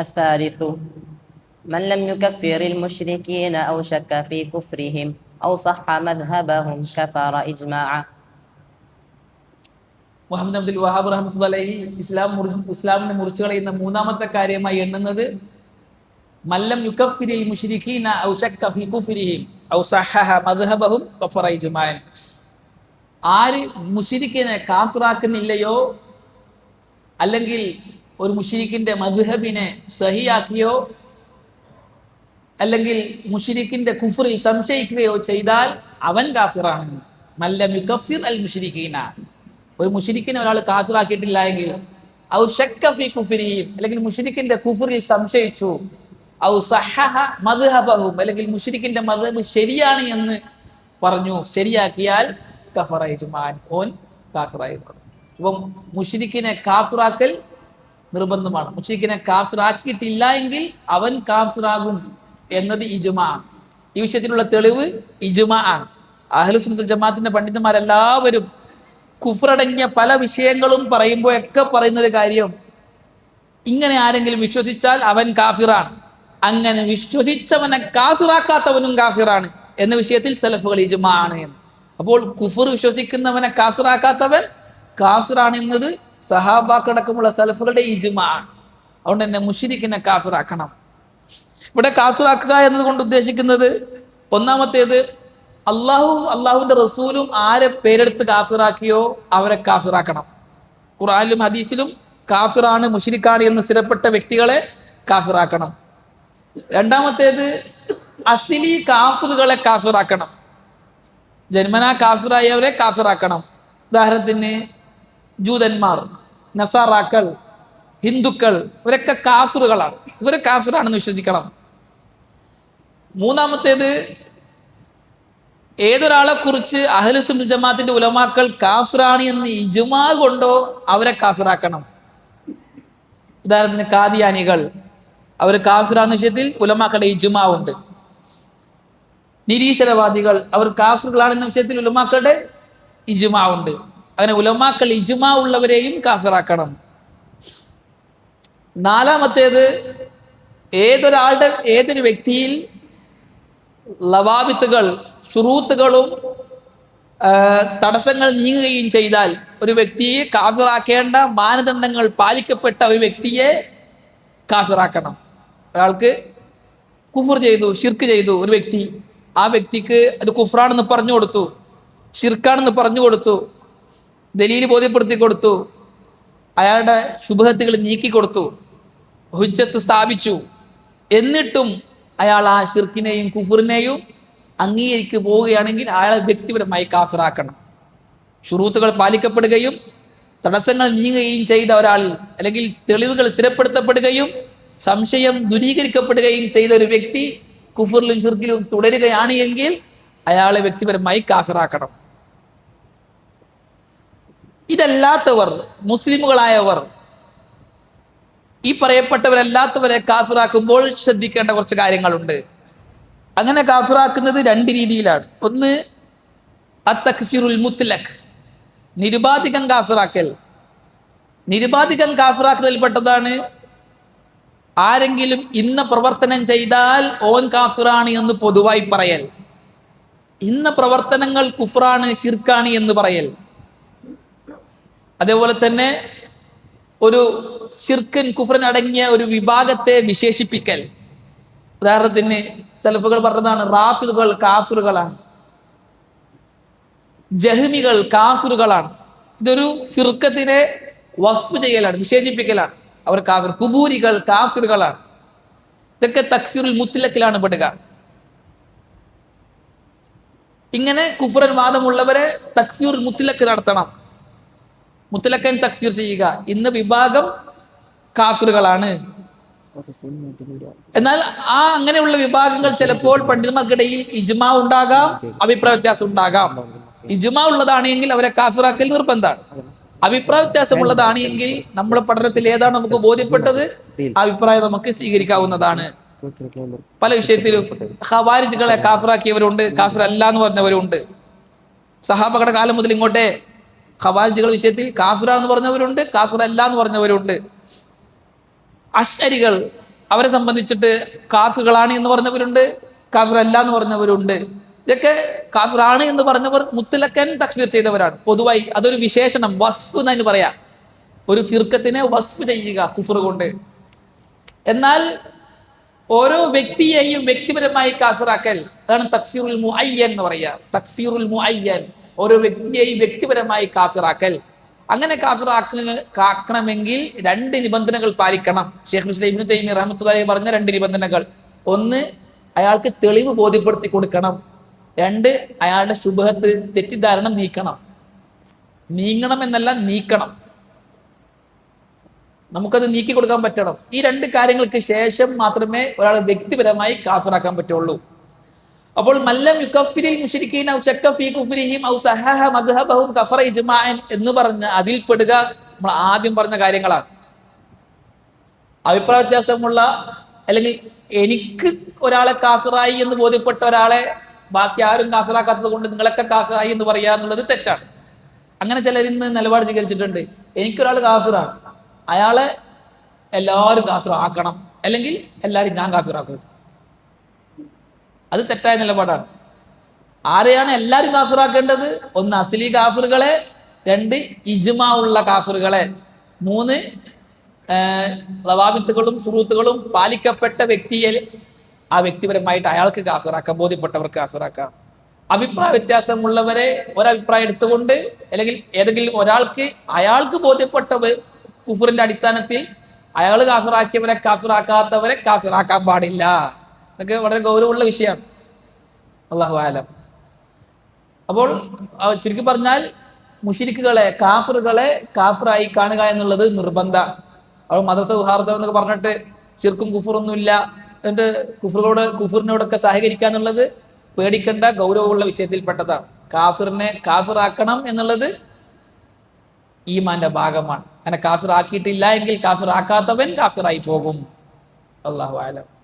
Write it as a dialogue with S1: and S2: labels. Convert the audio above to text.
S1: الثالث من لم يكفر المشركين أو شك في كفرهم أو صح مذهبهم كفر إجماعا
S2: മുഹമ്മദ് അബ്ദുൽ വഹാബ് റഹ്മത്തുള്ള അലൈഹി ഇസ്ലാം മുറി ഇസ്ലാമിനെ മുറിച്ചു കളയുന്ന മൂന്നാമത്തെ കാര്യമായി എണ്ണുന്നത് മല്ലം യുക്കഫിരിൽ മുഷ്രിഖീന ഔ ശക്ക ഫി കുഫ്രിഹിം ഔ സഹഹ മദ്ഹബഹും കഫറ ഇജ്മാൻ ആര് മുഷിരിക്കിനെ കാഫിറാക്കുന്നില്ലയോ അല്ലെങ്കിൽ ഒരു മുഷിരിക്കിന്റെ മദ്ഹബിനെ സഹിയാക്കിയോ? അല്ലെങ്കിൽ മുഷിരിക്കിന്റെ കുഫറിൽ സംശയിക്കുകയോ ചെയ്താൽ അവൻ കാഫിറാണ്. മല്ല മിക്കഫിർ അൽ മുഷിരിക്കീന. ഒരു മുഷിരിക്കിനെ ഒരാൾ കാഫിറാക്കിയിട്ടില്ല എങ്കിൽ ഔ ഷക്കഫി കുഫിരിയും അല്ലെങ്കിൽ മുഷിരിക്കിന്റെ കുഫറിൽ സംശയിച്ചു ഔ സഹഹ മദ്ഹബഹും അല്ലെങ്കിൽ മുഷിരിക്കിന്റെ മദ്ഹബ് ശരിയാണ് എന്ന് പറഞ്ഞു ശരിയാക്കിയാൽ കഫറായി ജുമാൻ ഓൻ കാഫിറായി. അപ്പം മുഷിരിക്കിനെ കാഫിറാക്കൽ നിർബന്ധമാണ്. മുഷിഖിനെ കാഫിറാക്കിയിട്ടില്ല എങ്കിൽ അവൻ കാഫിറാകും എന്നത് ഇജുമാ. ആണ് ഈ വിഷയത്തിലുള്ള തെളിവ് ഇജുമാ ആണ്. അഹ്ലുസുൽ ജമാഅത്തിന്റെ പണ്ഡിതന്മാരെല്ലാവരും കുഫറടങ്ങിയ പല വിഷയങ്ങളും പറയുമ്പോഴൊക്കെ പറയുന്നൊരു കാര്യം ഇങ്ങനെ ആരെങ്കിലും വിശ്വസിച്ചാൽ അവൻ കാഫിറാണ്. അങ്ങനെ വിശ്വസിച്ചവനെ കാഫിറാക്കാത്തവനും കാഫിറാണ് എന്ന വിഷയത്തിൽ സലഫുകൾ ഇജുമാ ആണ് എന്ന്. അപ്പോൾ കുഫർ വിശ്വസിക്കുന്നവനെ കാഫിറാക്കാത്തവൻ കാഫിറാണ് എന്നത് സഹാബാക്കടക്കമുള്ള സലഫുകളുടെ ഇജുമാ. അതുകൊണ്ട് തന്നെ മുഷിരിക്കിനെ കാഫിറാക്കണം. ഇവിടെ കാഫിറാക്കുക എന്നതുകൊണ്ട് ഉദ്ദേശിക്കുന്നത് ഒന്നാമത്തേത് അള്ളാഹു അള്ളാഹുവിന്റെ റസൂലും ആരെ പേരെടുത്ത് കാഫിറാക്കിയോ അവരെ കാഫിറാക്കണം. ഖുറാനിലും ഹദീസിലും കാഫിറാണ് മുഷിരിക്കാണ് എന്ന് സ്ഥിരപ്പെട്ട വ്യക്തികളെ കാഫിറാക്കണം. രണ്ടാമത്തേത് അസിലി കാഫിറുകളെ കാഫിറാക്കണം. ജന്മനാ കാഫിറായവരെ കാഫിറാക്കണം. ഉദാഹരണത്തിന് ജൂതന്മാർ നസാറാക്കൾ ഹിന്ദുക്കൾ ഇവരൊക്കെ കാഫിറുകളാണ്. ഇവരെ കാഫിറാണെന്ന് വിശ്വസിക്കണം. മൂന്നാമത്തേത് ഏതൊരാളെ കുറിച്ച് അഹലുസുൽ ജമാഅത്തിന്റെ ഉലമാക്കൾ കാഫിറാണ് എന്ന് ഇജുമാ കൊണ്ടോ അവരെ കാഫിറാക്കണം. ഉദാഹരണത്തിന് കാദിയാനികൾ അവർ കാഫിറാന്ന വിഷയത്തിൽ ഉലമാക്കളുടെ ഇജുമാ ഉണ്ട്. നിരീശ്വരവാദികൾ അവർ കാഫിറുകളാണെന്ന വിഷയത്തിൽ ഉലമാക്കളുടെ ഇജുമാ ഉണ്ട്. അങ്ങനെ ഉലമാക്കൾ ഇജുമ ഉള്ളവരെയും കാഫിറാക്കണം. നാലാമത്തേത് ഏതൊരാളുടെ ഏതൊരു വ്യക്തിയിൽ ലവാബിത്തുകൾ ഷുറൂത്തുകളും തടസ്സങ്ങൾ നീങ്ങുകയും ചെയ്താൽ ഒരു വ്യക്തിയെ കാഫിറാക്കേണ്ട മാനദണ്ഡങ്ങൾ പാലിക്കപ്പെട്ട ഒരു വ്യക്തിയെ കാഫിറാക്കണം. ഒരാൾക്ക് കുഫർ ചെയ്തു ഷിർക്ക് ചെയ്തു ഒരു വ്യക്തി ആ വ്യക്തിക്ക് അത് കുഫറാണെന്ന് പറഞ്ഞു കൊടുത്തു ഷിർക്കാണെന്ന് പറഞ്ഞു കൊടുത്തു ദലീൽ ബോധ്യപ്പെടുത്തി കൊടുത്തു. അയാളുടെ ശുഭഹത്തുകൾ നീക്കി കൊടുത്തു. ഹുജ്ജത്ത് സ്ഥാപിച്ചു. എന്നിട്ടും അയാൾ ആ ഷിർക്കിനെയും കുഫറിനെയും അംഗീകരിക്ക് പോവുകയാണെങ്കിൽ അയാളെ വ്യക്തിപരമായി കാഫിറാക്കണം. ഷുറൂത്തുകൾ പാലിക്കപ്പെടുകയും തടസ്സങ്ങൾ നീങ്ങുകയും ചെയ്ത ഒരാൾ അല്ലെങ്കിൽ തെളിവുകൾ സ്ഥിരപ്പെടുത്തപ്പെടുകയും സംശയം ദുരീകരിക്കപ്പെടുകയും ചെയ്ത ഒരു വ്യക്തി കുഫറിലും ഷിർക്കിലും തുടരുകയാണ് എങ്കിൽ അയാളെ വ്യക്തിപരമായി കാഫിറാക്കണം. ഇതല്ലാത്തവർ മുസ്ലിമുകളായവർ ഈ പറയപ്പെട്ടവരല്ലാത്തവരെ കാഫിറാക്കുമ്പോൾ ശ്രദ്ധിക്കേണ്ട കുറച്ച് കാര്യങ്ങളുണ്ട്. അങ്ങനെ കാഫിറാക്കുന്നത് രണ്ട് രീതിയിലാണ്. ഒന്ന് അത്തക്സിറുൽ മുത്തലഖ് നിരുപാധികം കാഫിറാക്കൽ. നിരുപാധികം കാഫിറാക്കുന്നതിൽപ്പെട്ടതാണ് ആരെങ്കിലും ഇന്ന പ്രവർത്തനം ചെയ്താൽ ഓൻ കാഫിറാണ് എന്ന് പൊതുവായി പറയൽ. ഇന്ന പ്രവർത്തനങ്ങൾ കുഫ്റാണ് ഷിർക്കാണ് എന്ന് പറയൽ. അതേപോലെ തന്നെ ഒരു ഷിർക്കൻ കുഫ്രൻ അടങ്ങിയ ഒരു വിഭാഗത്തെ വിശേഷിപ്പിക്കൽ. ഉദാഹരണത്തിന് സലഫുകൾ പറഞ്ഞതാണ് റാഫിദുകൾ കാഫിറുകളാണ്. ജഹ്മികൾ കാഫിറുകളാണ്. ഇതൊരു ഫിർക്കത്തിനെ വസ്ഫ് ചെയ്യലാണ് വിശേഷിപ്പിക്കലാണ്. അവർ കാഫിർ കുബൂരികൾ കാഫിറുകളാണ്. ഇതൊക്കെ തക്ഫിറുൽ മുത്തിലക്കിലാണ് പെടുക. ഇങ്ങനെ കുഫ്രൻ വാദമുള്ളവരെ തക്ഫീർ മുത്തിലക്ക് നടത്തണം. മുത്തലക്കൻ തക്ഫീർ ചെയ്യുക. ഇന്ന് വിഭാഗം കാഫിറുകളാണ്. എന്നാൽ ആ അങ്ങനെയുള്ള വിഭാഗങ്ങൾ ചിലപ്പോൾ പണ്ഡിതന്മാർക്കിടയിൽ ഇജ്മാ ഉണ്ടാകാം അഭിപ്രായ വ്യത്യാസം ഉണ്ടാകാം. ഇജ്മാ ഉള്ളതാണ് എങ്കിൽ അവരെ കാഫിറാക്കൽ നിർബന്ധമാണ്. അഭിപ്രായ വ്യത്യാസമുള്ളതാണ് എങ്കിൽ നമ്മുടെ പഠനത്തിൽ ഏതാണ് നമുക്ക് ബോധ്യപ്പെട്ടത്? അഭിപ്രായം നമുക്ക് സ്വീകരിക്കാവുന്നതാണ്. പല വിഷയത്തിലും ഹവാരിജുകളെ കാഫിറാക്കിയവരുണ്ട് കാഫിർ അല്ല എന്ന് പറഞ്ഞവരുണ്ട്. സഹാബകളുടെ കാലം മുതൽ ഇങ്ങോട്ടെ ഖവാരിജുകൾ വിഷയത്തിൽ കാഫിറാണെന്ന് പറഞ്ഞവരുണ്ട് കാഫിറല്ല എന്ന് പറഞ്ഞവരുണ്ട്. അഷരികൾ അവരെ സംബന്ധിച്ചിട്ട് കാഫികളാണ് എന്ന് പറഞ്ഞവരുണ്ട് കാഫിറല്ല എന്ന് പറഞ്ഞവരുണ്ട്. ഇതൊക്കെ കാഫിറാണ് എന്ന് പറഞ്ഞവർ മുത്തലക്കൻ തക്ഫീർ ചെയ്തവരാണ്. പൊതുവായി അതൊരു വിശേഷണം വസ്ഫ് എന്നതിന് പറയാം. ഒരു ഫിർക്കത്തിനെ വസ്ഫ് ചെയ്യുക കുഫർ കൊണ്ട്. എന്നാൽ ഓരോ വ്യക്തിയെയും വ്യക്തിപരമായി കാഫിറാക്കൽ. അതാണ് തക്സീറുൽ മുഅയ്യൻ എന്ന് പറയുക തക്സീറുൽ മുഅയ്യൻ. ഓരോ വ്യക്തിയെയും വ്യക്തിപരമായി കാഫിറാക്കൽ. അങ്ങനെ കാഫിറാക്കണമെങ്കിൽ രണ്ട് നിബന്ധനകൾ പാലിക്കണം. ഷെയ്ഖ് മുസ്ലിം തൈമി റഹ്മത്തുള്ളാഹി പറഞ്ഞ രണ്ട് നിബന്ധനകൾ. ഒന്ന് അയാൾക്ക് തെളിവ് ബോധ്യപ്പെടുത്തി കൊടുക്കണം. രണ്ട് അയാളുടെ ശുഭത്തിൽ തെറ്റിദ്ധാരണ നീക്കണം. നീങ്ങണം എന്നല്ല നീക്കണം. നമുക്കത് നീക്കി കൊടുക്കാൻ പറ്റണം. ഈ രണ്ട് കാര്യങ്ങൾക്ക് ശേഷം മാത്രമേ ഒരാൾ വ്യക്തിപരമായി കാഫിറാക്കാൻ പറ്റുള്ളൂ. അപ്പോൾ മല്ലം യുക്കഫിരിൽ മുഷരിക്കീൻ ഔ ഫീ ഔ സഹഹ മദ്ഹബഹും കഫറ ഇജ്മാഅൻ എന്ന് പറഞ്ഞ് അതിൽ പെടുക നമ്മൾ ആദ്യം പറഞ്ഞ കാര്യങ്ങളാണ്. അഭിപ്രായ വ്യത്യാസമുള്ള അല്ലെങ്കിൽ എനിക്ക് ഒരാളെ കാഫിറായി എന്ന് ബോധ്യപ്പെട്ട ഒരാളെ ബാക്കി ആരും കാഫിറാക്കാത്തത് കൊണ്ട് നിങ്ങളൊക്കെ കാഫിറായി എന്ന് പറയുക എന്നുള്ളത് തെറ്റാണ്. അങ്ങനെ ചിലർ ഇന്ന് നിലപാട് സ്വീകരിച്ചിട്ടുണ്ട്. എനിക്കൊരാൾ കാഫിറാണ്. അയാളെ എല്ലാവരും കാഫിറാക്കണം. അല്ലെങ്കിൽ എല്ലാവരും ഞാൻ കാഫിറാക്കും. അത് തെറ്റായ നിലപാടാണ്. ആരെയാണ് എല്ലാവരും കാഫിറാക്കേണ്ടത്? ഒന്ന് അസ്ലി കാഫിറുകളെ രണ്ട് ഇജ്മാ ഉള്ള കാഫിറുകളെ. മൂന്ന് ലവാബിത്തുകളും സുഹൃത്തുക്കളും പാലിക്കപ്പെട്ട വ്യക്തിയെ ആ വ്യക്തിപരമായിട്ട് അയാൾക്ക് കാഫിറാക്കാം ബോധ്യപ്പെട്ടവർക്ക് കാഫിറാക്കാം. അഭിപ്രായ വ്യത്യാസമുള്ളവരെ ഒരഭിപ്രായം എടുത്തുകൊണ്ട് അല്ലെങ്കിൽ ഏതെങ്കിലും ഒരാൾക്ക് അയാൾക്ക് ബോധ്യപ്പെട്ട വ- കുഫറിന്റെ അടിസ്ഥാനത്തിൽ അയാൾ കാഫിറാക്കിയവരെ കാഫിറാക്കാത്തവരെ കാഫിറാക്കാൻ പാടില്ല. ഇതൊക്കെ വളരെ ഗൗരവമുള്ള വിഷയമാണ് അള്ളാഹു ആലം അപ്പോൾ ചുരുക്കി പറഞ്ഞാൽ മുഷിരിക്കുകളെ കാഫറുകളെ കാഫറായി കാണുക എന്നുള്ളത് നിർബന്ധ. മദ്രസ മതസൗഹാർദ്ദം എന്നൊക്കെ പറഞ്ഞിട്ട് ശിർക്കും കുഫറൊന്നുമില്ല. എന്നിട്ട് കുഫറിനോട് കുഫറിനോടൊക്കെ സഹകരിക്കുക എന്നുള്ളത് പേടിക്കേണ്ട ഗൗരവമുള്ള വിഷയത്തിൽപ്പെട്ടതാണ്. കാഫിറിനെ കാഫിറാക്കണം എന്നുള്ളത് ഈമാന്റെ ഭാഗമാണ്. അങ്ങനെ കാഫിറാക്കിയിട്ടില്ല എങ്കിൽ കാഫിറാക്കാത്തവൻ കാഫിറായി പോകും. അള്ളാഹു ആലം